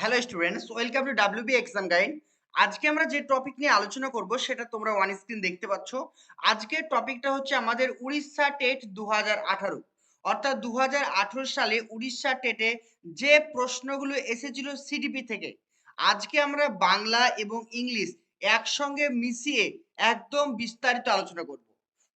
Hello students welcome to WB exam guide আজকে আমরা যে টপিক নিয়ে আলোচনা করব, সেটা তোমরা ওয়ান স্ক্রিন দেখতে পাচ্ছ। আজকের টপিকটা হচ্ছে আমাদের উড়িষ্যা টেট দু হাজার আঠারো। অর্থাৎ দুহাজার আঠারো সালে উড়িষ্যা টেটে যে প্রশ্নগুলো এসেছিল সিডিপি থেকে, আজকে আমরা বাংলা এবং ইংলিশ একসঙ্গে মিশিয়ে একদম বিস্তারিত আলোচনা করব।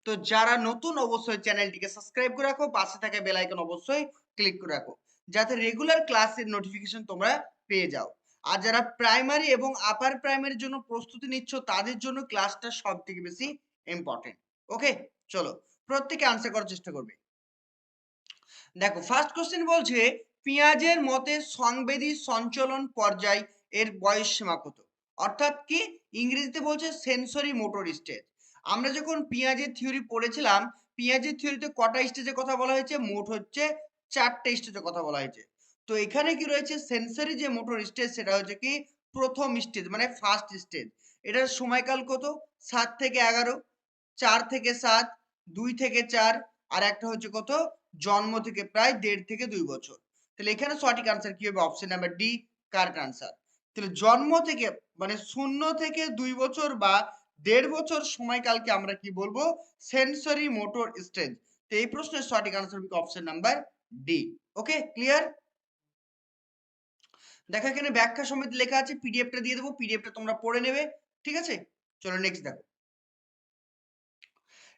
তো যারা নতুন, অবশ্যই চ্যানেলটিকে সাবস্ক্রাইব করে রাখো, পাশে থাকা বেল আইকন অবশ্যই ক্লিক করে রাখো। যাতে রেগুলার ক্লাসের নোটিফিকেশন তোমরা পেয়ে যাও। আর যারা প্রাইমারি এবং আপার প্রাইমারির জন্য প্রস্তুতি নিচ্ছ, তাদের জন্য ক্লাসটা সব থেকে বেশি ইম্পর্টেন্ট ওকে চলো, প্রত্যেকে আনসার করার চেষ্টা করবে। দেখো ফার্স্ট কোশ্চেন বলছে, পেঁয়াজের মতে সংবেদী সঞ্চলন পর্যায় এর বয়স সীমা কত? অর্থাৎ কি? ইংরেজিতে বলছে সেন্সরি মোটর স্টেজ আমরা যখন পেঁয়াজের থিওরি পড়েছিলাম, পেঁয়াজের থিওরিতে কটা স্টেজের কথা বলা হয়েছে? মোট হচ্ছে চারটে স্টেজের কথা বলা হয়েছে। তো এখানে কি রয়েছে? সেন্সরি যে মোটর স্টেজ সেটা হচ্ছে কি প্রথম স্টেজ মানে ফার্স্ট স্টেজ এটার সময়কাল কত? সাত থেকে এগারো, চার থেকে সাত, দুই থেকে চার, আর একটা হচ্ছে কত? জন্ম থেকে প্রায় দেড় থেকে দুই বছর। তাহলে এখানে সঠিক আনসার কি হবে? অপশন নাম্বার ডি কার আনসার তাহলে জন্ম থেকে মানে শূন্য থেকে দুই বছর বা দেড় বছর সময়কালকে আমরা কি বলব? সেন্সরি মোটর স্টেজ তো এই প্রশ্নের সঠিক আনসার হবে option number D okay clear দেখো এখানে ব্যাখ্যা সমেত লেখা আছে পিডিএফটা দিয়ে দেবো পিডিএফটা তোমরা পড়ে নেবে, ঠিক আছে? চলো নেক্সট দেখো।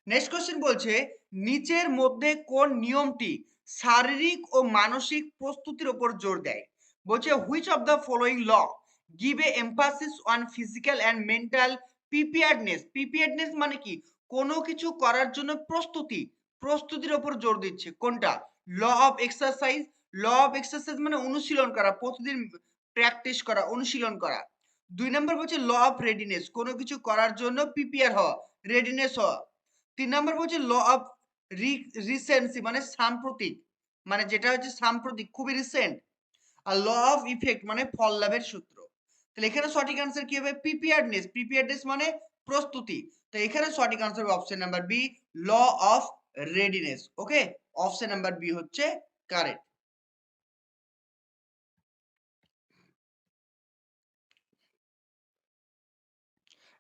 নেক্সট কোশ্চেন বলছে, নিচের মধ্যে কোন নিয়মটি শারীরিক ও মানসিক প্রস্তুতির উপর জোর দেয়? বলছে which of the following law give a emphasis on physical and mental preparedness preparedness মানে কি? কোনো কিছু করার জন্য প্রস্তুতি, প্রস্তুতির উপর জোর দিচ্ছে। কোনটা? Law of exercise law of exercise মানে অনুশীলন করা, প্রতিদিন প্র্যাকটিস করা, অনুশীলন করা। দুই নম্বর বলছে ল অফ রেডিনেস কোনো কিছু করার জন্য প্রিপেয়ার হওয়া রেডিনেস হওয়া। তিন নম্বর বলছে ল অফ রিসেন্সি মানে সাম্প্রতিক মানে যেটা হচ্ছে সাম্প্রতিক, খুবই রিসেন্ট আর ল অফ ইফেক্ট মানে ফল লাভের সূত্র। তাহলে এখানে সঠিক আনসার কি হবে? প্রিপেয়ারনেস প্রিপেয়ারনেস মানে প্রস্তুতি। তো এখানে সঠিক আনসার হবে option number B law of readiness okay option number B হচ্ছে কারেক্ট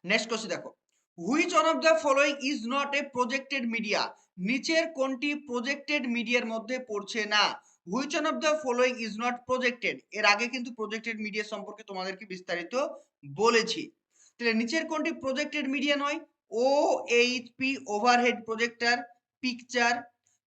নেক্সট কোশ্চেন দেখো। Which one of the following is not a projected media নিচের কোনটি প্রজেক্টেড মিডিয়ার মধ্যে পড়ছে না? Which one of the following is not projected এর আগে কিন্তু প্রজেক্টেড মিডিয়া সম্পর্কে তোমাদেরকে বিস্তারিত বলেছি। তাহলে নিচের কোনটি প্রজেক্টেড মিডিয়া নয়? O H P overhead projector picture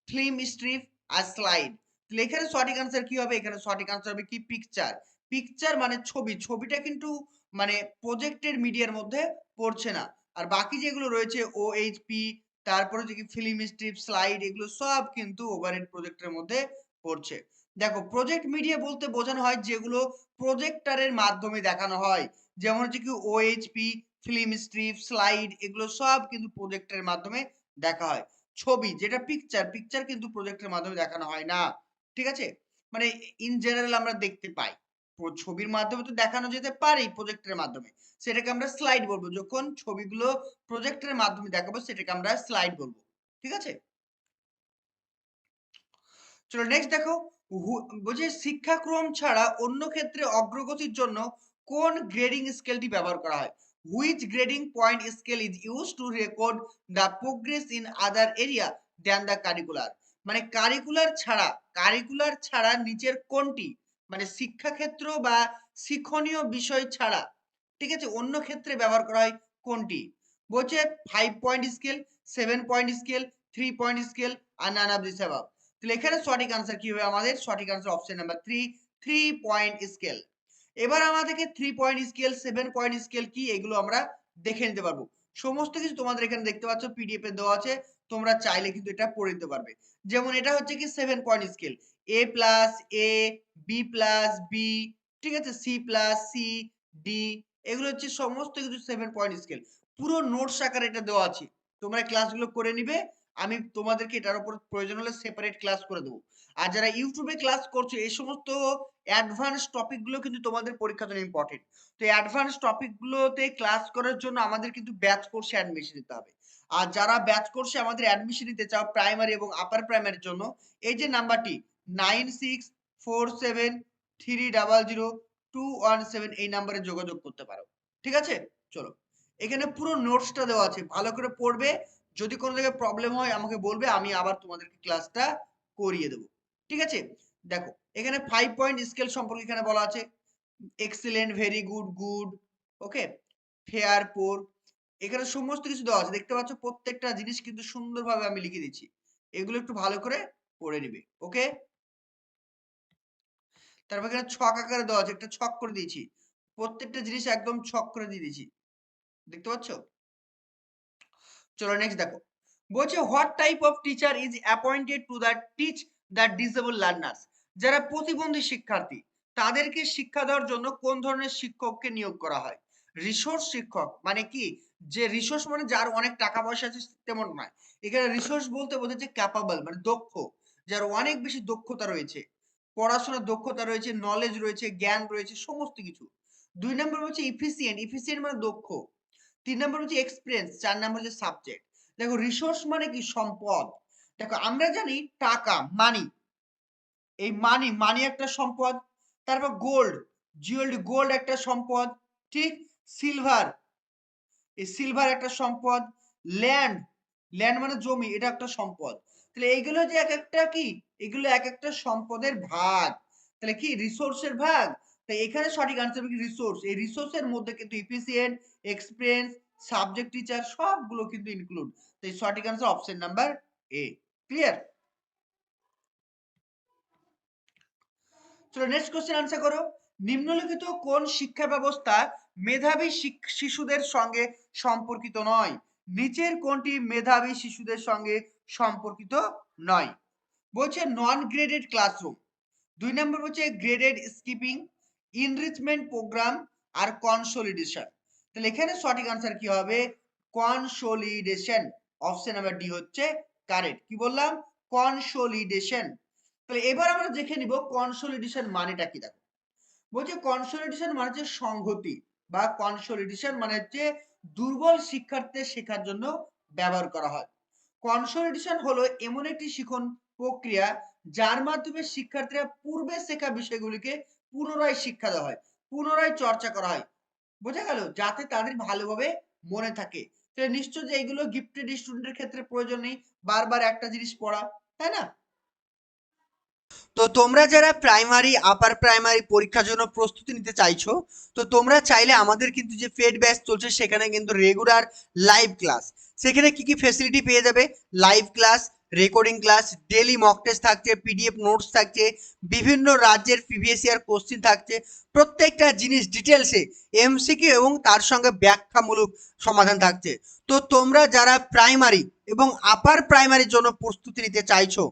film strip আর স্লাইড তাহলে এখানে সঠিক আনসার কি হবে? এখানে সঠিক আনসার হবে কি? পিকচার পিকচার মানে ছবি। ছবিটা কিন্তু মানে প্রজেক্টেড মিডিয়ার মধ্যে পড়ছে না। আর বাকি যেগুলো রয়েছে ও পি তারপরে যে কি ফিল্ম স্ট্রিপ স্লাইড এগুলো সব কিন্তু ওভারহেড প্রজেক্টের মধ্যে পড়ছে। দেখো প্রজেক্ট মিডিয়া বলতে বোঝানো হয় যেগুলো প্রজেক্টরের মাধ্যমে দেখানো হয়। যেমন হচ্ছে কি ওএইচপি ফিল্ম স্ট্রিপ স্লাইড এগুলো সব কিন্তু প্রজেক্টের মাধ্যমে দেখা হয়। ছবি, যেটা পিকচার পিকচার কিন্তু প্রজেক্টের মাধ্যমে দেখানো হয় না। ঠিক আছে? মানে ইন জেনারেল আমরা দেখতে পাই। ছবির মাধ্যমে তো দেখানো যেতে পারে প্রজেক্টের মাধ্যমে। সেটাকে আমরা স্লাইড বলব। যখন ছবিগুলো প্রজেক্টের মাধ্যমে দেখাবো, সেটাকে আমরা স্লাইড বলব। ঠিক আছে? চলো নেক্সট দেখো। বলছে শিক্ষাক্রম ছাড়া অন্য ক্ষেত্রে অগ্রগতির জন্য কোন গ্রেডিং স্কেলটি ব্যবহার করা হয়? Which grading point scale is use to record the progress in other area than the curricular মানে কারিকুলার ছাড়া কারিকুলার ছাড়া নিচের কোনটি? মানে শিক্ষাক্ষেত্র বা শিক্ষণীয় বিষয় ছাড়া, ঠিক আছে? অন্য ক্ষেত্রে ব্যবহার করা হয় কোনটি? বলছে five point scale seven point scale three point scale R none of this তাহলে এখানে সঠিক আনসার কি হবে আমাদের? সঠিক answer option number three three point scale এবার আমাদেরকে three point scale seven point scale কি? এগুলো আমরা দেখে নিতে পারব। সমস্ত কিছু তোমাদের এখানে দেখতে পাচ্ছ পিডিএফ এ দেওয়া আছে। তোমরা চাইলে কিন্তু এটা পড়ে নিতে পারবে। যেমন এটা হচ্ছে কি seven point scale A plus A B plus B ঠিক আছে? সি প্লাস সি ডি এগুলো হচ্ছে সমস্ত কিছু সেভেন পয়েন্ট স্কেল পুরো নোটস আকারে এটা দেওয়া আছে। তোমরা ক্লাসগুলো করে নিবে। আমি তোমাদেরকে এটার উপর প্রয়োজন হলে সেপারেট ক্লাস করে দেবো। আর যারা ইউটিউবে ক্লাস করছ, এই সমস্ত অ্যাডভান্স টপিকগুলো কিন্তু তোমাদের পরীক্ষার জন্য ইম্পর্টেন্ট তো অ্যাডভান্স টপিকগুলোতে ক্লাস করার জন্য আমাদের কিন্তু ব্যাচ কোর্সে অ্যাডমিশন নিতে হবে। আর যারা ব্যাচ করছে আমাদের অ্যাডমিশন নিতে চাও প্রাইমারি এবং আপার প্রাইমারির জন্য, এই যে নাম্বারটি nine six four seven three double zero two one seven এই নাম্বারে যোগাযোগ করতে পারো। ঠিক আছে? চলো। এখানে পুরো নোটসটা দেওয়া আছে। ভালো করে পড়বে। যদি কোনো জায়গায় প্রবলেম হয়, আমাকে বলবে, আমি আবার তোমাদেরকে ক্লাসটা করিয়ে দেবো। ঠিক আছে? দেখো, এখানে ফাইভ পয়েন্ট স্কেল সম্পর্কে এখানে বলা আছে। Excellent very good good okay fair poor এখানে সমস্ত কিছু দেওয়া আছে। দেখতে পাচ্ছ প্রত্যেকটা জিনিস কিন্তু সুন্দরভাবে আমি লিখে দিচ্ছি। এগুলো একটু ভালো করে পড়ে নিবে, ওকে? তারপর এখানে ছক আকারে দেওয়া আছে, একটা ছক করে দিয়েছি। প্রত্যেকটা জিনিস একদম ছক করে দিয়ে দিয়েছি। দেখতে পাচ্ছ? চলো নেক্সট দেখো। বলছে what type of teacher is appointed to the teach the disable learners যারা প্রতিবন্ধী শিক্ষার্থী, তাদেরকে শিক্ষা দেওয়ার জন্য কোন ধরনের শিক্ষককে নিয়োগ করা হয়? রিসোর্স শিক্ষক মানে কি? যে রিসোর্স মানে যার অনেক টাকা পয়সা আছে তেমন নয়। এখানে রিসোর্স বলতে বোঝাচ্ছে ক্যাপাবল মানে দক্ষ, যার অনেক বেশি দক্ষতা রয়েছে। পড়াশোনার দক্ষতা রয়েছে নলেজ রয়েছে, জ্ঞান রয়েছে, সমস্ত কিছু। দুই নম্বর হচ্ছে ইফিসিয়েন্ট ইফিসিয়েন্ট মানে দক্ষ। তিন নম্বর হচ্ছে এক্সপিরিয়েন্স চার নম্বর হচ্ছে সাবজেক্ট দেখো রিসোর্স মানে কি? সম্পদ। দেখো আমরা জানি টাকা মানি এই মানি মানি একটা সম্পদ, তারপর গোল্ড জিওল্ড গোল্ড একটা সম্পদ, ঠিক? সিলভার এই সিলভার একটা সম্পদ ল্যান্ড ল্যান্ড মানে জমি, এটা একটা সম্পদ। তাহলে এইগুলো যে এক একটা কি? এগুলো এক একটা সম্পদের ভাগ। তাহলে কি? রিসোর্সের ভাগ। তাই এখানে সঠিক আনসার কি? রিসোর্স এই রিসোর্সের মধ্যে কিন্তু ইফিসিয়েন্ট এক্সপিরিয়েন্স সাবজেক্ট টিচার সবগুলো কিন্তু ইনক্লুড তাই সঠিক answer option number A clear চলো নেক্সট কোশ্চেন আনসার করো। নিম্নলিখিত কোন শিক্ষা ব্যবস্থা মেধাবী শিশুদের সঙ্গে সম্পর্কিত নয়। নিচের কোনটি মেধাবী শিশুদের সঙ্গে সম্পর্কিত নয়? বলছে নন গ্রেডেড ক্লাসরুম দুই নম্বর হচ্ছে গ্রেডেড স্কিপিং ইনরিচমেন্ট প্রোগ্রাম আর কনসোলিডেশন তাহলে এখানে সঠিক আনসার কি হবে? কনসোলিডেশন অপশন নাম্বার ডি হচ্ছে কারেক্ট কি বললাম? কনসোলিডেশন তাহলে এবার আমরা দেখে নিব কনসোলিডেশন মানেটা কি দেখো। বলছে কনসোলিডেশন মানে হচ্ছে সংহতি বা কনসোলিডেশন মানে হচ্ছে দুর্বল শিক্ষার্থীদের শেখার জন্য ব্যবহার করা হয়। কনসোলিডেশন হলো এমন একটি শিখন প্রক্রিয়া যার মাধ্যমে শিক্ষার্থীরা পূর্বে শেখা বিষয়গুলিকে পুনরায় শিক্ষা দেওয়া হয়, পুনরায় চর্চা করা হয়। বোঝা গেল? যাতে তাদের ভালোভাবে মনে থাকে। তাহলে নিশ্চয় যে এইগুলো গিফটেড স্টুডেন্টের ক্ষেত্রে প্রয়োজন নেই। বারবার একটা জিনিস পড়া, তাই না? তো তোমরা যারা প্রাইমারি আপার প্রাইমারি পরীক্ষার জন্য প্রস্তুতি নিতে চাইছো, তো তোমরা চাইলে আমাদের কিন্তু যে ফেড ব্যাচ চলছে সেখানে কিন্তু রেগুলার লাইভ ক্লাস সেখানে কি কি ফেসিলিটি পেয়ে যাবে? Live class recording class daily mock test থাকছে পিডিএফ নোটস থাকছে, বিভিন্ন রাজ্যের প্রিভিয়াস কোশ্চিন থাকছে, প্রত্যেকটা জিনিস ডিটেলসে এমসিকিউ এবং তার সঙ্গে ব্যাখ্যামূলক সমাধান থাকছে। তো তোমরা যারা প্রাইমারি এবং আপার প্রাইমারির জন্য প্রস্তুতি নিতে চাইছো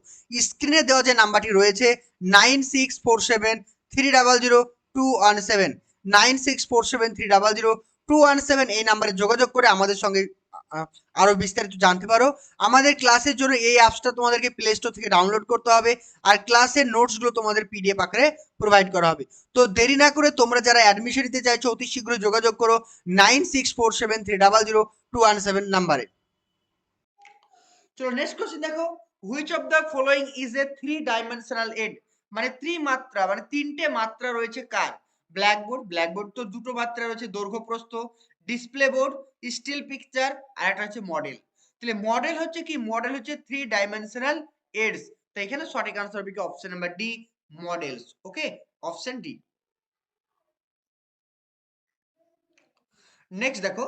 স্ক্রিনে দেওয়া যে নাম্বারটি রয়েছে nine six four seven three double zero two one seven nine six four seven three double zero two one seven এই নাম্বারে যোগাযোগ করে আমাদের সঙ্গে আরও বিস্তারিত জানতে পারো। আমাদের ক্লাসের জন্য এই অ্যাপসটা তোমাদেরকে প্লে স্টোর থেকে ডাউনলোড করতে হবে আর ক্লাসের নোটসগুলো তোমাদের পিডিএফ আকারে প্রোভাইড করা হবে। তো দেরি না করে তোমরা যারা অ্যাডমিশন নিতে চাইছো, অতি শীঘ্রই যোগাযোগ করো nine six four seven three double zero two one seven নাম্বারে। চলো নেক্সট কোশ্চেন দেখো। Which of the following is a three dimensional aid মানে ত্রিমাত্রা মানে তিনটে মাত্রা রয়েছে কার? ব্ল্যাকবোর্ড ব্ল্যাকবোর্ড তো দুটো মাত্রা রয়েছে, দৈর্ঘ্য প্রস্থ। ডিসপ্লে বোর্ড স্টিল পিকচার আর একটা হচ্ছে মডেল তাহলে মডেল হচ্ছে কি? মডেল হচ্ছে থ্রি ডাইমেনশনাল এডস তো এখানে সঠিক আনসার হবে কি? Option number D models okay option D next দেখো,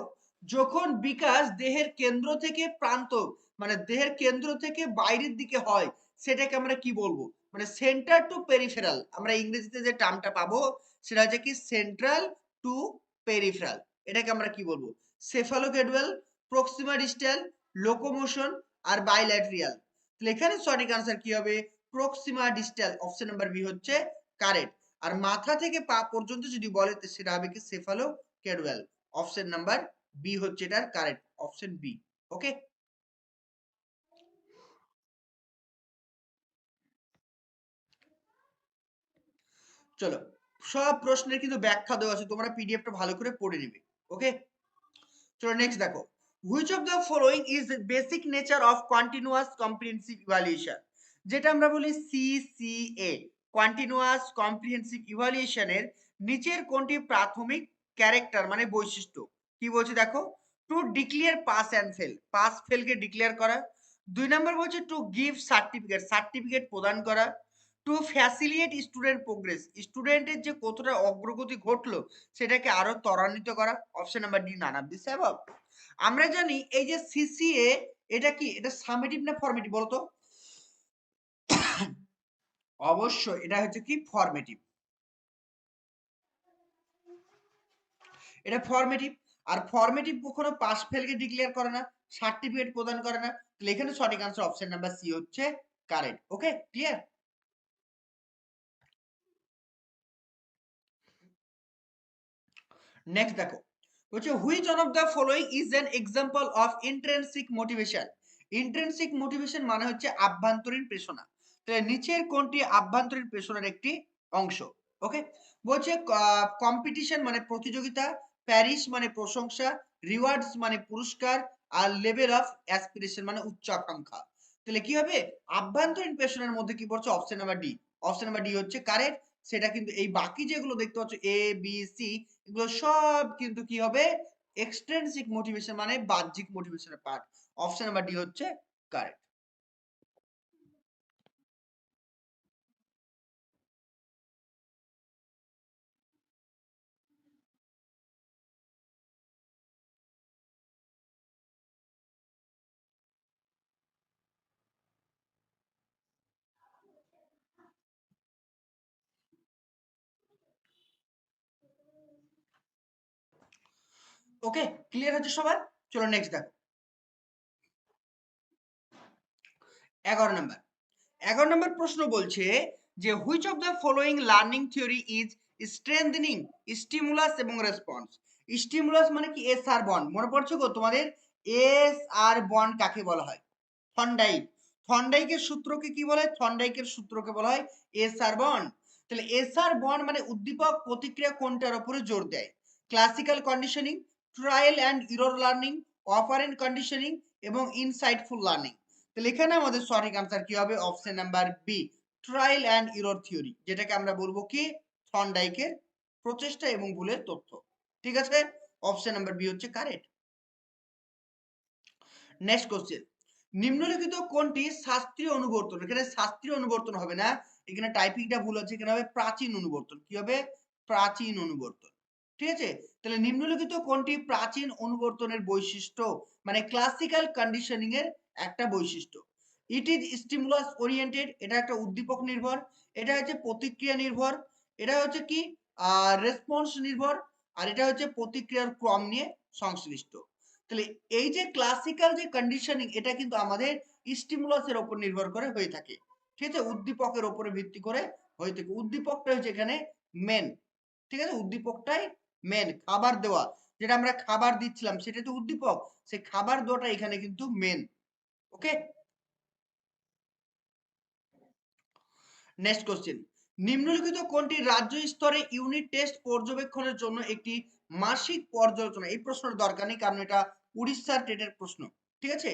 যখন বিকাশ দেহের কেন্দ্র থেকে প্রান্ত মানে দেহের কেন্দ্র থেকে বাইরের দিকে হয়, সেটাকে আমরা কি বলব? মানে সেন্টার টু পেরিফেরাল আমরা ইংরেজিতে যে টার্মটা পাবো, সেটা হচ্ছে কি? সেন্ট্রাল টু পেরিফেরাল এটাকে আমরা কি বলব? সেফালোগেডুয়াল প্রক্সিমা ডিস্টাল লোকোমোশন আর বাইল্যাট্রিয়াল তাহলে এখানে সঠিক আনসার কি হবে? Proximodistal option number B হচ্ছে কারেক্ট আর মাথা থেকে পা পর্যন্ত যদি বলে সেটা হবে কি? সেফালোগেডুয়াল অপশন নাম্বার বি হচ্ছে এটার কারেক্ট অপশন বি ওকে চলো, সব প্রশ্নের কিন্তু ব্যাখ্যা দেওয়া আছে, তোমরা পিডিএফটা ভালো করে পড়ে নিবে। ওকে চলো নেক্সট দেখো which of the following is basic nature of continuous comprehensive evaluation যেটা আমরা বলি সিসিএ কন্টিনিউয়াস কম্প্রিহেন্সিভ ইভালুয়েশনের নিচের কোনটি প্রাথমিক ক্যারেক্টার মানে বৈশিষ্ট্য? কি বলছে দেখো? To declare pass and fail pass ফেলকে declare করা। দুই নম্বর বলছে টু গিভ সার্টিফিকেট সার্টিফিকেট প্রদান করা। টু ফ্যাসিলিয়েট স্টুডেন্ট প্রোগ্রেস স্টুডেন্টের যে কতটা অগ্রগতি ঘটলো, সেটাকে আরও ত্বরান্বিত করা। Option number D none this আমরা জানি এই যে সিসিএ এটা কি? এটা সামেটিভ না ফর্মেটিভ বলতো? অবশ্যই, এটা হচ্ছে কি? ফর্মেটিভ এটা ফর্মেটিভ আর ফর্মেটিভ কখনো পাস ফেলকে ডিক্লেয়ার করে না সার্টিফিকেট প্রদান করে না। তাহলে এখানে সঠিক আনসার অপশন নাম্বার সি হচ্ছে কারেক্ট ওকে ক্লিয়ার নেক্সট দেখো। বলছে which one of the following is an example of intrinsic motivation intrinsic motivation মানে হচ্ছে আভ্যন্তরীণ প্রেরণা তাহলে নিচের কোনটি আভ্যন্তরীণ প্রেরণার একটি অংশ? ওকে বলছে কম্পিটিশন মানে প্রতিযোগিতা প্যারিস মানে প্রশংসা রিওয়ার্ডস মানে পুরস্কার, আর লেভেল অফ অ্যাসপিরেশন মানে উচ্চ আকাঙ্ক্ষা। তাহলে কি হবে? আভ্যন্তরীণ পেশনের মধ্যে কি পড়ছে? Option number D option number D হচ্ছে কারেক্ট সেটা কিন্তু এই বাকি যেগুলো দেখতে পাচ্ছ এ বি সি এগুলো সব কিন্তু কি হবে? এক্সট্রেন্সিক মোটিভেশন মানে বাহ্যিক মোটিভেশনের পার্ট অপশন নাম্বার ডি হচ্ছে কারেক্ট ওকে ক্লিয়ার হচ্ছে সবার? চলো নেক্সট দেখো। এগারো নম্বর এগারো নম্বর প্রশ্ন বলছে যে which of the following learning theory is strengthening stimulus এবং রেসপন্স স্টিমুলাস মানে কি? এস আর বন্ড মনে পড়ছে গো তোমাদের? এস আর বন্ড কাকে বলা হয়? থন্ডাইক থন্ডাইকের সূত্রকে কি বলা হয়? থন্ডাইকের সূত্রকে বলা হয় এস আর বন্ড তাহলে এস আর বন্ড মানে উদ্দীপক প্রতিক্রিয়া কোনটার উপরে জোর দেয়? Classical conditioning trial and error learning operant conditioning এবং ইনসাইটফুল লার্নিং তাহলে এখানে আমাদের সঠিক আনসার কি হবে? Option number B trial and error theory যেটাকে আমরা বলব কি? থর্নডাইকের প্রচেষ্টা এবং ভুলের তথ্য। ঠিক আছে? অপশন নাম্বার বি হচ্ছে কারেক্ট নেক্সট কোশ্চেন নিম্নলিখিত কোনটি শাস্ত্রীয় অনুবর্তন? এখানে শাস্ত্রীয় অনুবর্তন হবে না। এখানে টাইপিংটা ভুল আছে, এখানে হবে প্রাচীন অনুবর্তন। কি হবে? প্রাচীন অনুবর্তন। ঠিক আছে? তাহলে নিম্নলিখিত কোনটি প্রাচীন অনুবর্তনের বৈশিষ্ট্য? মানে ক্লাসিক্যাল কন্ডিশনিং এর একটা বৈশিষ্ট্য। ইট ইজ স্টিমুলাস ওরিয়েন্টেড এটা একটা উদ্দীপক নির্ভর, এটা হচ্ছে প্রতিক্রিয়া নির্ভর, এটা হচ্ছে কি? রেসপন্স নির্ভর, আর এটা হচ্ছে প্রতিক্রিয়ার ক্রম নিয়ে সংশ্লিষ্ট। তাহলে এই যে ক্লাসিক্যাল যে কন্ডিশনিং এটা কিন্তু আমাদের স্টিমুলাসের উপর নির্ভর করে হয়ে থাকে। ঠিক আছে? উদ্দীপকের উপরে ভিত্তি করে হয়ে থাকে। উদ্দীপকটা হচ্ছে এখানে মেন ঠিক আছে? উদ্দীপকটাই মেন খাবার দেওয়া। যেটা আমরা খাবার দিচ্ছিলাম, সেটা তো উদ্দীপক। সেই খাবার দেওয়াটা এখানে কিন্তু মেন ওকে নেক্সট কোশ্চেন নিম্নলিখিত কোনটি রাজ্য স্তরে ইউনিট টেস্ট পর্যবেক্ষণের জন্য একটি মাসিক পর্যালোচনা? এই প্রশ্নের দরকার নেই, কারণ এটা উড়িষ্যার টেটের প্রশ্ন। ঠিক আছে?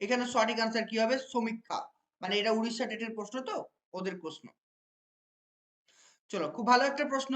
এখানে সঠিক আনসার কি হবে? সমীক্ষা। মানে এটা উড়িষ্যা টেটের প্রশ্ন তো? ওদের প্রশ্ন। চলো, খুব ভালো একটা প্রশ্ন।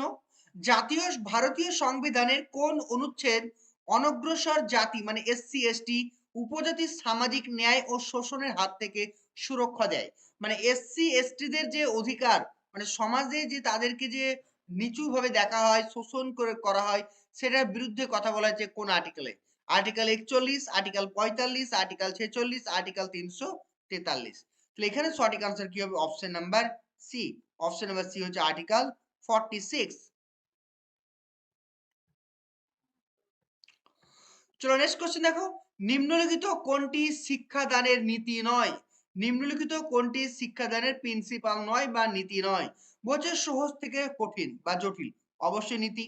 জাতীয় ভারতীয় সংবিধানের কোন অনুচ্ছেদ অনগ্রসর জাতি মানে এসসি এসটি উপজাতির সামাজিক ন্যায় ও শোষণের হাত থেকে সুরক্ষা দেয়? মানে এসসি এসটিদের যে অধিকার মানে সমাজে যে তাদেরকে যে নিচু ভাবে দেখা হয়, শোষণ করে করা হয়, সেটার বিরুদ্ধে কথা বলা হয়েছে কোন আর্টিকেলে আর্টিকেল একচল্লিশ আর্টিকেল পঁয়তাল্লিশ আর্টিকেল ছেচল্লিশ আর্টিকেল তিনশো তেতাল্লিশ। তাহলে এখানে সঠিক আনসার কি হবে? Option number C option number C হচ্ছে আর্টিকেল ফর্টি সিক্স চলো নেক্সট কোশ্চেন দেখো। নিম্নলিখিত কোনটি শিক্ষাদানের নীতি নয়? নিম্নলিখিত কোনটি শিক্ষাদানের প্রিন্সিপাল নয় বা নীতি নয়? বলছে সহজ থেকে কঠিন বা জটিল, অবশ্যই নীতি।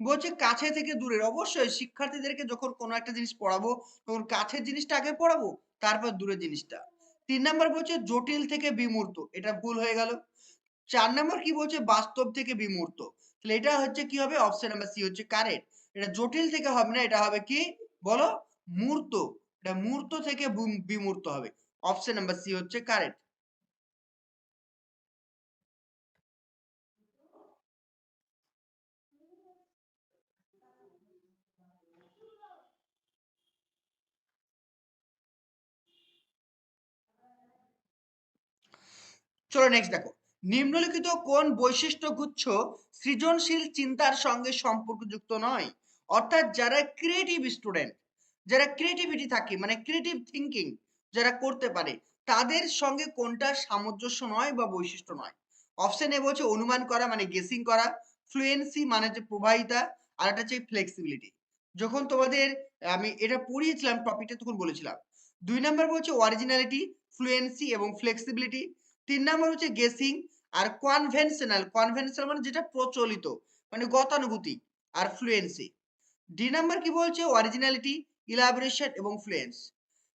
বলছে কাছে থেকে দূরের, অবশ্যই শিক্ষার্থীদেরকে যখন কোনো একটা জিনিস পড়াবো, তখন কাছের জিনিসটা আগে পড়াবো, তারপর দূরের জিনিসটা। তিন নম্বর বলছে জটিল থেকে বিমূর্ত, এটা ভুল হয়ে গেল। চার নম্বর কি বলছে বাস্তব থেকে বিমূর্ত? তাহলে এটা হচ্ছে কি হবে? অপশন নাম্বার সি হচ্ছে কারেক্ট এটা জটিল থেকে হবে না, এটা হবে কি? বলো? মূর্ত এটা মূর্ত থেকে বিমূর্ত হবে। অপশন নাম্বার সি হচ্ছে কারেন্ট চলো নেক্সট দেখো। নিম্নলিখিত কোন বৈশিষ্ট্য গুচ্ছ সৃজনশীল চিন্তার সঙ্গে সম্পর্কযুক্ত নয়? অর্থাৎ যারা ক্রিয়েটিভ স্টুডেন্ট যারা ক্রিয়েটিভিটি থাকে মানে ক্রিয়েটিভ থিঙ্কিং যারা করতে পারে, তাদের সঙ্গে কোনটা সামঞ্জস্য নয় বা বৈশিষ্ট্য নয়। অপশন এ বলছে অনুমান করা মানে গেসিং করা ফ্লুয়েন্সি মানে যে প্রবাহিতা, আর একটা হচ্ছে ফ্লেক্সিবিলিটি যখন তোমাদের আমি এটা পড়িয়েছিলাম টপিকটা তখন বলেছিলাম। দুই নাম্বার বলছে অরিজিনালিটি ফ্লুয়েন্সি এবং ফ্লেক্সিবিলিটি তিন নাম্বার হচ্ছে গেসিং আর কনভেনশনাল কনভেনশনাল মানে যেটা প্রচলিত মানে গতানুগতিক আর ফ্লুয়েন্সি ডি নাম্বার কি বলছে? অরিজিনালিটি ইলাবোরেশন এবং ফ্লুয়েন্স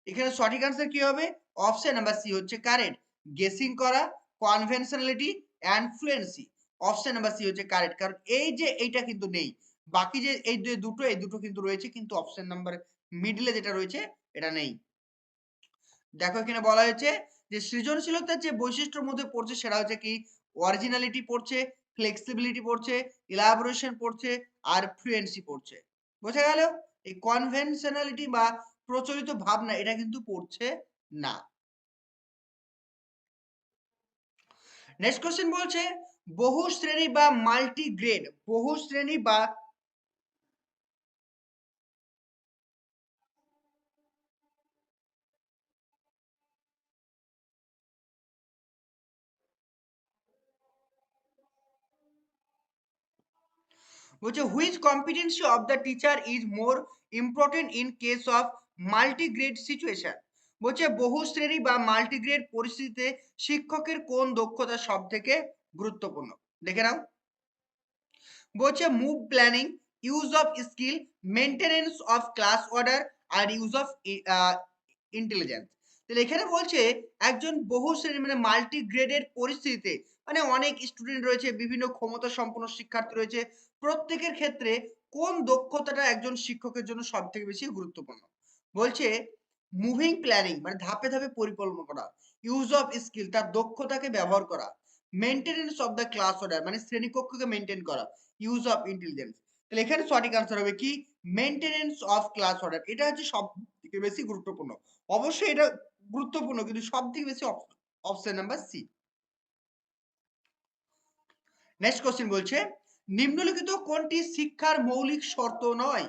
এখানে সঠিক আনসার কি হবে? অপশন নাম্বার সি হচ্ছে কারেন্ট গেসিং করা conventionality and fluency option number C হচ্ছে কারেক্ট কারণ এই যে এইটা কিন্তু নেই। বাকি যে এই যে দুটো, এই দুটো কিন্তু রয়েছে, কিন্তু অপশন নাম্বার মিডলে যেটা রয়েছে, এটা নেই। দেখো এখানে বলা হয়েছে যে সৃজনশীলতার যে বৈশিষ্ট্যের মধ্যে পড়ছে সেটা হচ্ছে কি? অরিজিনালিটি পড়ছে ফ্লেক্সিবিলিটি পড়ছে ইলাবোরেশন পড়ছে আর ফ্লুয়েন্সি পড়ছে। বোঝা গেল? এই কনভেনশনালিটি বা প্রচলিত ভাবনা, এটা কিন্তু পড়ছে না। নেক্সট কোশ্চেন বলছে, বহু শ্রেণি বা মাল্টিগ্রেড বহু শ্রেণি বা বলছে which competency of the teacher is more important in case of multigrade situation বলছে বহু শ্রেণি বা মাল্টিগ্রেড পরিস্থিতিতে শিক্ষকের কোন দক্ষতা সব থেকে গুরুত্বপূর্ণ? দেখে নাও। বলছে move planning use of skill maintenance of class order R use of intelligence তাহলে এখানে বলছে একজন বহু শ্রেণি মানে মাল্টি গ্রেডেড পরিস্থিতিতে মানে অনেক স্টুডেন্ট রয়েছে, বিভিন্ন ক্ষমতা সম্পন্ন শিক্ষার্থী রয়েছে প্রত্যেকের ক্ষেত্রে কোন দক্ষতাটা একজন শিক্ষকের জন্য সব থেকে বেশি গুরুত্বপূর্ণ? বলছে মুভিং প্ল্যানিং মানে ধাপে ধাপে পরিকল্পনা করা ইউজ অফ স্কিল তার দক্ষতাকে ব্যবহার করা maintenance of the class order মানে শ্রেণীকক্ষকে মেনটেন করা ইউজ অফ ইন্টেলিজেন্স তাহলে এখানে সঠিক আনসার হবে কি? মেনটেনেন্স অফ ক্লাস অর্ডার এটা হচ্ছে সব থেকে বেশি গুরুত্বপূর্ণ। অবশ্যই এটা গুরুত্বপূর্ণ কিন্তু সব থেকে বেশি option number C next question বলছে নিম্নলিখিত কোনটি শিক্ষার মৌলিক শর্ত নয়?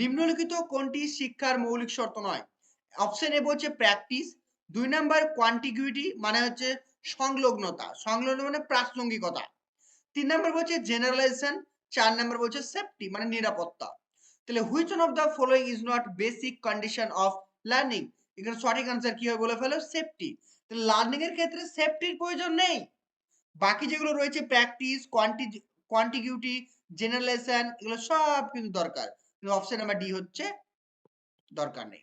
নিম্নলিখিত কোনটি শিক্ষার মৌলিক শর্ত নয়? অপশন এ বলছে প্র্যাকটিস দুই নাম্বার কোয়ান্টিগুইটি মানে হচ্ছে সংলগ্নতা, সংলগ্ন মানে প্রাসঙ্গিকতা, তিন নাম্বার বলছে জেনারেলাইজেশন চার নাম্বার বলছে সেফটি মানে নিরাপত্তা। তাহলে which on of the following is not basic condition of learning এখানে সঠিক আনসার কি হবে বলে ফেলো? সেফটি তাহলে লার্নিং এর ক্ষেত্রে সেফটির প্রয়োজন নেই। বাকি যেগুলো রয়েছে প্র্যাকটিস কোয়ান্টি কোয়ান্টিকিউটি জেনারেলাইজেশন এগুলো সব কিন্তু দরকার। কিন্তু অপশন নাম্বার ডি হচ্ছে দরকার নেই।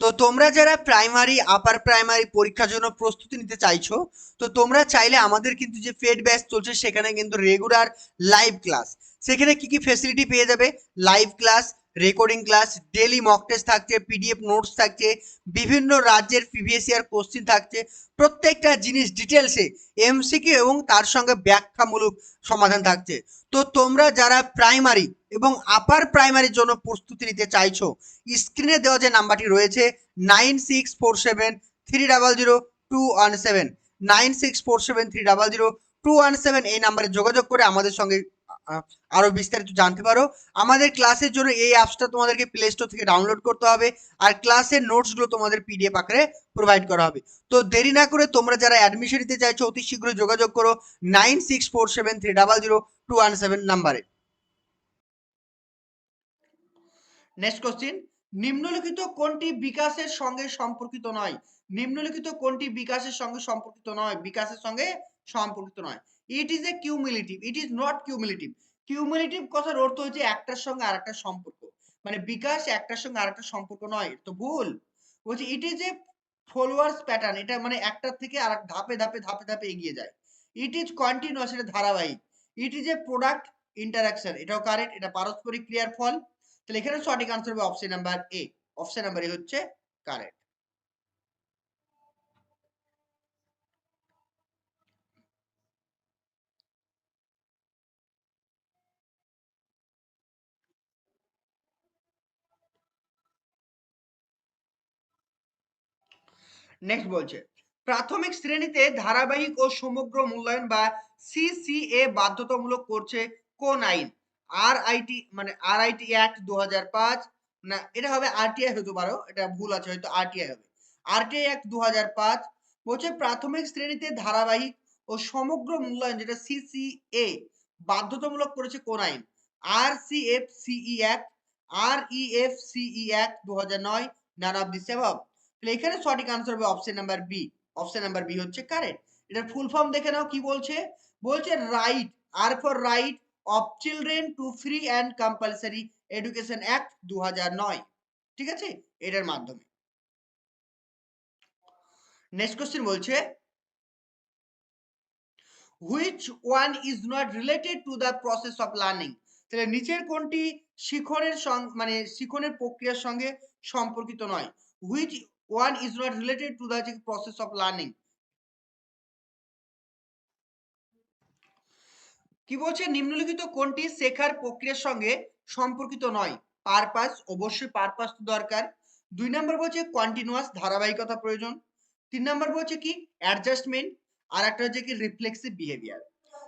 তো তোমরা যারা প্রাইমারি আপার প্রাইমারি পরীক্ষার জন্য প্রস্তুতি নিতে চাইছো, তো তোমরা চাইলে আমাদের কিন্তু যে ফেড ব্যাচ চলছে সেখানে কিন্তু রেগুলার লাইভ ক্লাস সেখানে কি কি ফেসিলিটি পেয়ে যাবে? Live class recording class daily mock test থাকছে পিডিএফ নোটস থাকছে, বিভিন্ন রাজ্যের প্রিভিয়াস ইয়ার কোশ্চিন থাকছে। প্রত্যেকটা জিনিস ডিটেলসে এমসিকিউ এবং তার সঙ্গে ব্যাখ্যামূলক সমাধান থাকছে। তো তোমরা যারা প্রাইমারি এবং আপার প্রাইমারির জন্য প্রস্তুতি নিতে চাইছো স্ক্রিনে দেওয়া যে নাম্বারটি রয়েছে nine six four seven three double zero two one seven nine six four seven three double zero two one seven এই নাম্বারে যোগাযোগ করে আমাদের সঙ্গে আরও বিস্তারিত জানতে পারো। আমাদের ক্লাসের জন্য এই অ্যাপসটা তোমাদেরকে প্লে স্টোর থেকে ডাউনলোড করতে হবে আর ক্লাসের নোটসগুলো তোমাদের পিডিএফ আকারে প্রোভাইড করা হবে। তো দেরি না করে তোমরা যারা অ্যাডমিশন নিতে চাইছো, অতি শীঘ্রই যোগাযোগ করো nine six four seven three double zero two one seven নাম্বারে নেক্সট কোশ্চিন নিম্নলিখিত কোনটি বিকাশের সঙ্গে সম্পর্কিত নয়? নিম্নলিখিত কোনটি বিকাশের সঙ্গে সম্পর্কিত নয়? বিকাশের সঙ্গে সম্পর্কিত নয়। It is a cumulative it is not cumulative cumulative কথার অর্থ হচ্ছে একটার সঙ্গে আরেকটা সম্পর্ক। মানে বিকাশ একটার সঙ্গে আরেকটা সম্পর্ক নয় তো ভুল। বলছি it is a followers pattern এটা মানে একটার থেকে আর ধাপে ধাপে ধাপে ধাপে এগিয়ে যায়। ইট ইজ কন্টিনিউয়াস এটা ধারাবাহিক। It is a product interaction এটাও কারেক্ট এটা পারস্পরিক ক্রিয়ার ফল। তাহলে এখানে সঠিক আনসার হবে option number A option number A হচ্ছে কারেক্ট নেক্সট বলছে। প্রাথমিক শ্রেণীতে ধারাবাহিক ও সমগ্র মূল্যায়ন বা সিসিএ বাধ্যতামূলক করছে কোন আইন? আর আইটি মানে আর আইটি অ্যাক্ট দু হাজার পাঁচ, না, এটা হবে আরটিআই হতে পারো, এটা ভুল আছে, হয়তো আরটিআই হবে। আরটিআই অ্যাক্ট দু বলছে প্রাথমিক শ্রেণীতে ধারাবাহিক ও সমগ্র মূল্যায়ন, যেটা সিসিএ বাধ্যতামূলক করেছে কোন আইন? R C F C act R E F C act দু হাজার নয় নান অফ দিস তাহলে এখানে সঠিক আনসার হবে option number B option number B হচ্ছে কারেক্ট এটার ফুল ফর্ম দেখে নাও কি বলছে। বলছে right R for right of children to free and compulsory education act দু ঠিক আছে? এটার মাধ্যমে। নেক্সট কোশ্চেন বলছে which one is not related to the process of learning তাহলে নিচের কোনটি শিখনের মানে শিখনের প্রক্রিয়ার সঙ্গে সম্পর্কিত নয়। Which one is not related to the process of learning কি বলছে? নিম্নলিখিত কোনটি শেখার প্রক্রিয়ার সঙ্গে সম্পর্কিত নয়? পারপাস অবশ্যই পারপাস তো দরকার। দুই নম্বর বলছে কন্টিনিউয়াস ধারাবাহিকতা প্রয়োজন। তিন নম্বর বলছে কি? অ্যাডজাস্টমেন্ট আর একটা হচ্ছে কি রিফ্লেক্সিভ বিহেভিয়ার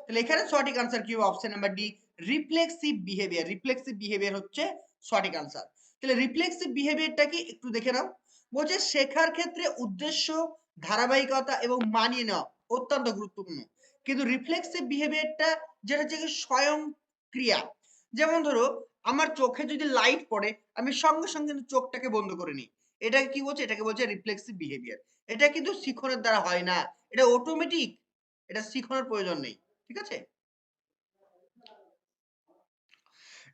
তাহলে এখানে সঠিক আনসার কি হবে? Option number D reflexive behaviour reflexive behaviour হচ্ছে সঠিক আনসার তাহলে রিফ্লেক্সিভ বিহেভিয়ারটা কি? একটু দেখে নাও। বলছে শেখার ক্ষেত্রে উদ্দেশ্য, ধারাবাহিকতা এবং মানিয়ে নেওয়া অত্যন্ত গুরুত্বপূর্ণ। কিন্তু রিফ্লেক্সিভ বিহেভিয়ারটা যেটা হচ্ছে স্বয়ং ক্রিয়া। যেমন ধরো, আমার চোখে যদি লাইট পড়ে, আমি সঙ্গে সঙ্গে চোখটাকে বন্ধ করে নিই। এটাকে কি বলছে? এটাকে বলছে রিফ্লেক্সিভ বিহেভিয়ার এটা কিন্তু শিখনের দ্বারা হয় না। এটা অটোমেটিক এটা শিখনের প্রয়োজন নেই। ঠিক আছে?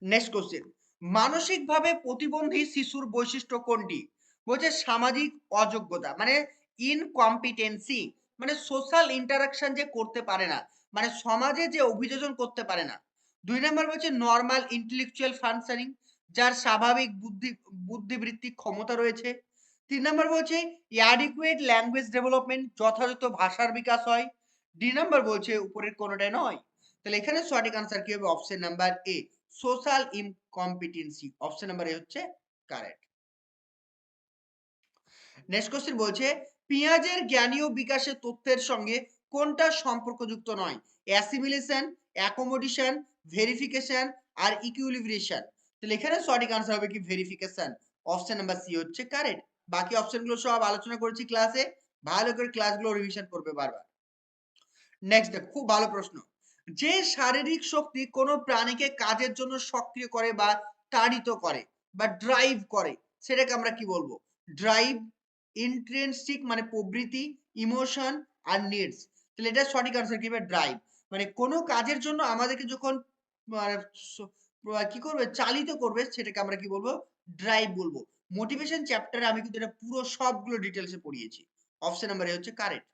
নেক্সট কোশ্চেন মানসিকভাবে প্রতিবন্ধী শিশুর বৈশিষ্ট্য কোনটি? বলছে সামাজিক অযোগ্যতা মানে ইনকম্পিটেন্সি মানে সোশ্যাল ইন্টারাকশন যে করতে পারে না মানে সমাজে যে অভিযোজন করতে পারে না। দুই নম্বর বলছে নর্মাল ইন্টেলেকচুয়াল ফাংশনিং যার স্বাভাবিক বুদ্ধি বুদ্ধিবৃত্তিক ক্ষমতা রয়েছে। তিন নম্বর বলছে অ্যাডিকুয়েট ল্যাঙ্গুয়েজ ডেভেলপমেন্ট যথাযথ ভাষার বিকাশ হয়। ডি নাম্বার বলছে উপরের কোনোটাই নয়। তাহলে এখানে সঠিক আনসার কি হবে? Option number A social incompetency option number A হচ্ছে কারেক্ট নেক্সট কোশ্চেন বলছে, পেঁয়াজের জ্ঞানীয় বিকাশের তথ্যের সঙ্গে কোনটা সম্পর্কযুক্ত নয়? অ্যাসিমিলেশন অ্যাকোমোডেশন ভেরিফিকেশন আর ইকুইলিব্রেশন তাহলে এখানে সঠিক আনসার হবে কি? ভেরিফিকেশন অপশন নাম্বার সি হচ্ছে কারেক্ট বাকি অপশনগুলো সব আলোচনা করেছি ক্লাসে ভালো করে ক্লাসগুলো রিভিশন করবে বারবার। নেক্সট দেখ, খুব ভালো প্রশ্ন। যে শারীরিক শক্তি কোনো প্রাণীকে কাজের জন্য সক্রিয় করে বা তাড়িত করে বা ড্রাইভ করে, সেটাকে আমরা কি বলব? ড্রাইভ ইন্ট্রেন্সিক মানে প্রবৃতি ইমোশন আর নিডস তাহলে এটা সঠিক আনসার কি? ড্রাইভ মানে কোনো কাজের জন্য আমাদেরকে যখন মানে কি করবে? চালিত করবে, সেটাকে আমরা কি বলব? ড্রাইভ বলব। মোটিভেশন চ্যাপ্টারে আমি কিন্তু এটা পুরো সবগুলো ডিটেলসে পড়িয়েছি। অপশন নাম্বার এ হচ্ছে কারেক্ট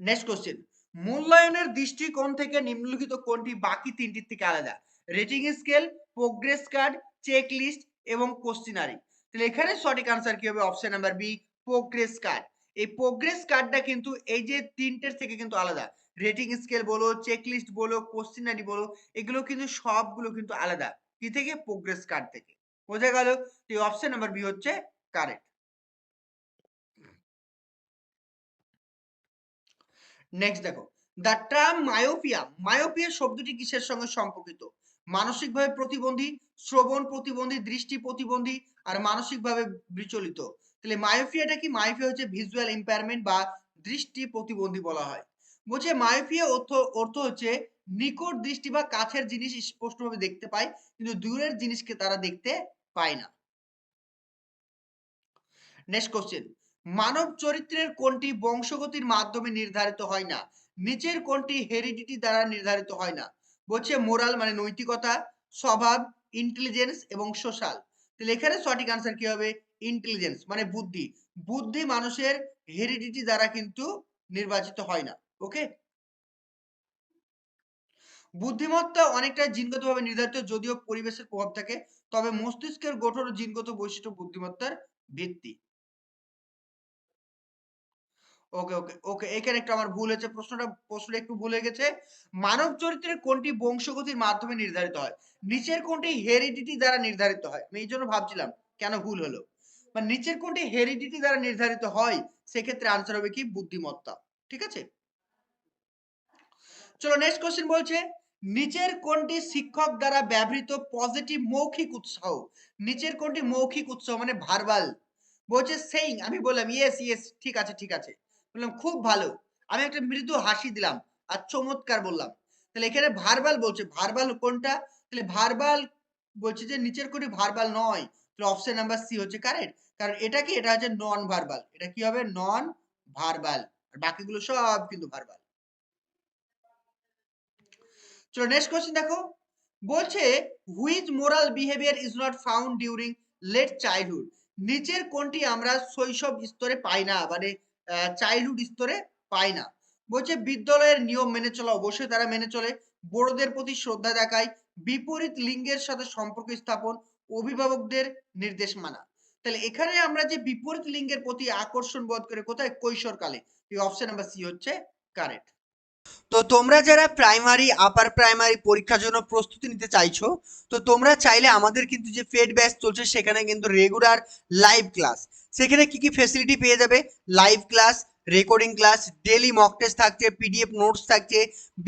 নেক্সট কোশ্চেন মূল্যায়নের দৃষ্টিকোণ থেকে নিম্নলিখিত কোনটি? বাকি তিনটির থেকে আলাদা। Rating scale progress card check list এবং কোশ্চিনারি তাহলে এখানে সঠিক আনসার কি হবে? Option number B progress card এই প্রোগ্রেস কার্ডটা কিন্তু এই যে তিনটের থেকে কিন্তু আলাদা। রেটিং স্কেল বলো চেক লিস্ট বলো কোশ্চিনারি বলো, এগুলো কিন্তু সবগুলো কিন্তু আলাদা। কি থেকে? প্রোগ্রেস কার্ড থেকে। বোঝা গেল? এই অপশন নাম্বার বি হচ্ছে কারেক্ট নেক্সট দেখো। দ্য টার্ম মায়োপিয়া মায়োপিয়া শব্দটি কিসের সঙ্গে সম্পর্কিত? মানসিকভাবে প্রতিবন্ধী, শ্রবণ প্রতিবন্ধী, দৃষ্টি প্রতিবন্ধী আর মানসিকভাবে বিচলিত। তাহলে মায়োপিয়াটা কি? মায়োপিয়া হচ্ছে ভিজুয়াল ইম্পায়ারমেন্ট বা দৃষ্টি প্রতিবন্ধী বলা হয়। বলছে মায়োপিয়া অর্থ অর্থ হচ্ছে নিকট দৃষ্টি বা কাছের জিনিস স্পষ্টভাবে দেখতে পায়, কিন্তু দূরের জিনিসকে তারা দেখতে পায় না। নেক্সট কোশ্চেন মানব চরিত্রের কোনটি বংশগতির মাধ্যমে নির্ধারিত হয় না? নিচের কোনটি হেরিডিটি দ্বারা নির্ধারিত হয় না? বলছে মোরাল মানে নৈতিকতা, স্বভাব ইন্টেলিজেন্স এবং সোশ্যাল তাহলে এখানে সঠিক আনসার কি হবে? ইন্টেলিজেন্স মানে বুদ্ধি। বুদ্ধি মানুষের হেরিডিটি দ্বারা কিন্তু নির্বাচিত হয় না ওকে বুদ্ধিমত্তা অনেকটা জিনগতভাবে নির্ধারিত, যদিও পরিবেশের প্রভাব থাকে, তবে মস্তিষ্কের গঠন জিনগত বৈশিষ্ট্য বুদ্ধিমত্তার ভিত্তি। ওকে ওকে ওকে এখানে একটু আমার ভুল হয়েছে। প্রশ্নটা প্রশ্নটা একটু ভুল গেছে। মানব চরিত্রের কোনটি বংশগতির মাধ্যমে নির্ধারিত হয়? নিচের কোনটি হেরিডিটি দ্বারা নির্ধারিত হয়? আমি এই জন্য ভাবছিলাম, কেন ভুল হলো? বা নিচের কোনটি হেরিডিটি দ্বারা নির্ধারিত হয়? সেক্ষেত্রে আনসার হবে কি? বুদ্ধিমত্তা। ঠিক আছে? চলো নেক্সট কোশ্চেন বলছে, নিচের কোনটি শিক্ষক দ্বারা ব্যবহৃত পজিটিভ মৌখিক উৎসাহ? নিচের কোনটি মৌখিক উৎসাহ মানে ভার্বাল বলছে সেইং আমি বললাম ইয়েস ইয়েস ঠিক আছে ঠিক আছে। বললাম, খুব ভালো। আমি একটা মৃদু হাসি দিলাম আর চমৎকার বললাম, তাহলে এখানে ভার্বাল বলছে ভার্বাল কোনটা? তাহলে ভার্বাল বলছে যে, নিচের কোনটি ভার্বাল নয়। তাহলে অপশন নাম্বার সি হচ্ছে কারেক্ট কারণ এটা কি? এটা হচ্ছে নন ভার্বাল এটা কি হবে? নন ভার্বাল আর বাকিগুলো সব কিন্তু ভার্বাল চলো নেক্সট কোশ্চেন দেখো। বলছে which moral behaviour is not found during late childhood নিচের কোনটি আমরা শৈশব স্তরে পাই না মানে চাইল্ডহুড স্তরে পায় না। বলছে বিদ্যালয়ের নিয়ম মেনে চলা অবশ্যই তারা মেনে চলে। বড়দের প্রতি শ্রদ্ধা দেখায়। বিপরীত লিঙ্গের সাথে সম্পর্ক স্থাপন অভিভাবকদের নির্দেশ মানা। তাহলে এখানে আমরা যে বিপরীত লিঙ্গের প্রতি আকর্ষণ বোধ করে কোথায়? কৈশোরকালে। এই অপশন নাম্বার সি হচ্ছে কারেক্ট তো তোমরা যারা প্রাইমারি আপার প্রাইমারি পরীক্ষার জন্য প্রস্তুতি নিতে চাইছো, তো তোমরা চাইলে আমাদের কিন্তু যে ফেড ব্যাচ চলছে সেখানে কিন্তু রেগুলার লাইভ ক্লাস সেখানে কি কি ফেসিলিটি পেয়ে যাবে? Live class recording class daily mock test থাকছে পিডিএফ নোটস থাকছে,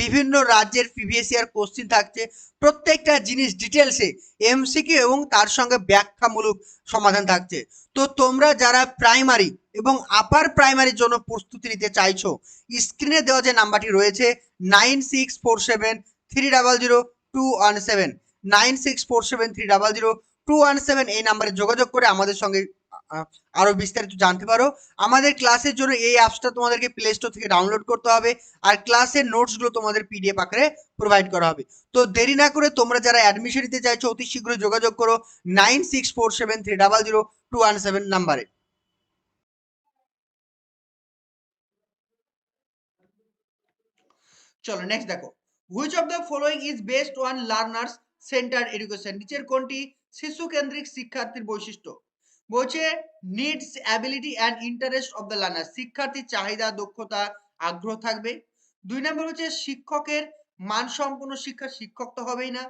বিভিন্ন রাজ্যের প্রিভিয়াস ইয়ার কোশ্চিন থাকছে। প্রত্যেকটা জিনিস ডিটেলসে এমসিকিউ এবং তার সঙ্গে ব্যাখ্যামূলক সমাধান থাকছে। তো তোমরা যারা প্রাইমারি এবং আপার প্রাইমারির জন্য প্রস্তুতি নিতে চাইছো স্ক্রিনে দেওয়া যে নাম্বারটি রয়েছে nine six four seven three double zero two one seven nine six four seven three double zero two one seven এই নাম্বারে যোগাযোগ করে আমাদের সঙ্গে আহ, আরও বিস্তারিত জানতে পারো। আমাদের ক্লাসের জন্য এই অ্যাপসটা তোমাদেরকে প্লে স্টোর থেকে ডাউনলোড করতে হবে আর ক্লাসের নোটসগুলো তোমাদের পিডিএফ আকারে প্রোভাইড করা হবে। তো দেরি না করে তোমরা যারা অ্যাডমিশন নিতে চাইছো অতি শীঘ্রই যোগাযোগ করো nine six four seven three double zero two one seven নাম্বারে চলো নেক্সট দেখো। Which of the following is best one learners centre education নিচের কোনটি? শিশু কেন্দ্রিক শিক্ষার্থীর বৈশিষ্ট্য। বলছে needs ability and interest of the learner শিক্ষার্থীর চাহিদা, দক্ষতা, আগ্রহ থাকবে। দুই নম্বর হচ্ছে, শিক্ষকের মানসম্পন্ন শিক্ষা শিক্ষক তো হবেই না।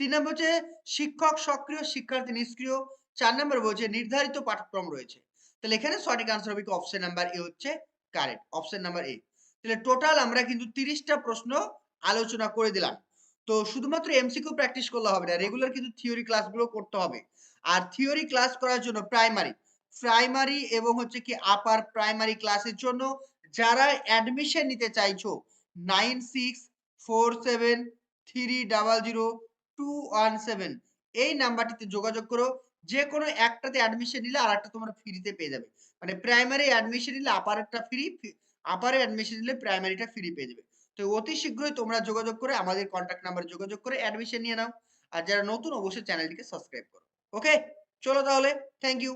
তিন নম্বর হচ্ছে, শিক্ষক সক্রিয়, শিক্ষার্থী নিষ্ক্রিয়। চার নম্বর বলছে, নির্ধারিত পাঠ্যক্রম রয়েছে। তাহলে এখানে সঠিক আনসার হবে অপশন নাম্বার এ হচ্ছে কারেক্ট অপশন নাম্বার এ তাহলে টোটাল আমরা কিন্তু তিরিশটা প্রশ্ন আলোচনা করে দিলাম। তো শুধুমাত্র এমসিকিউ প্র্যাকটিস করলে হবে না রেগুলার কিন্তু থিওরি ক্লাসগুলো করতে হবে। আর থিওরি ক্লাস করার জন্য প্রাইমারি প্রাইমারি এবং হচ্ছে কি আপার প্রাইমারি ক্লাসের জন্য যারা অ্যাডমিশন নিতে চাইছো nine six four seven three double zero two one seven এই নাম্বারটিতে যোগাযোগ করো। যে কোনো একটাতে অ্যাডমিশন নিলে আর একটা তোমরা ফ্রিতে পেয়ে যাবে। মানে প্রাইমারি অ্যাডমিশন নিলে আপার একটা ফ্রি আপারে অ্যাডমিশন নিলে প্রাইমারিটা ফ্রি পেয়ে যাবে। তো অতি শীঘ্রই তোমরা যোগাযোগ করে আমাদের কন্ট্যাক্ট নাম্বারে যোগাযোগ করে অ্যাডমিশন নিয়ে নাও। আর যারা নতুন অবশ্যই চ্যানেলটিকে সাবস্ক্রাইব করো। ওকে চলো তাহলে থ্যাংক ইউ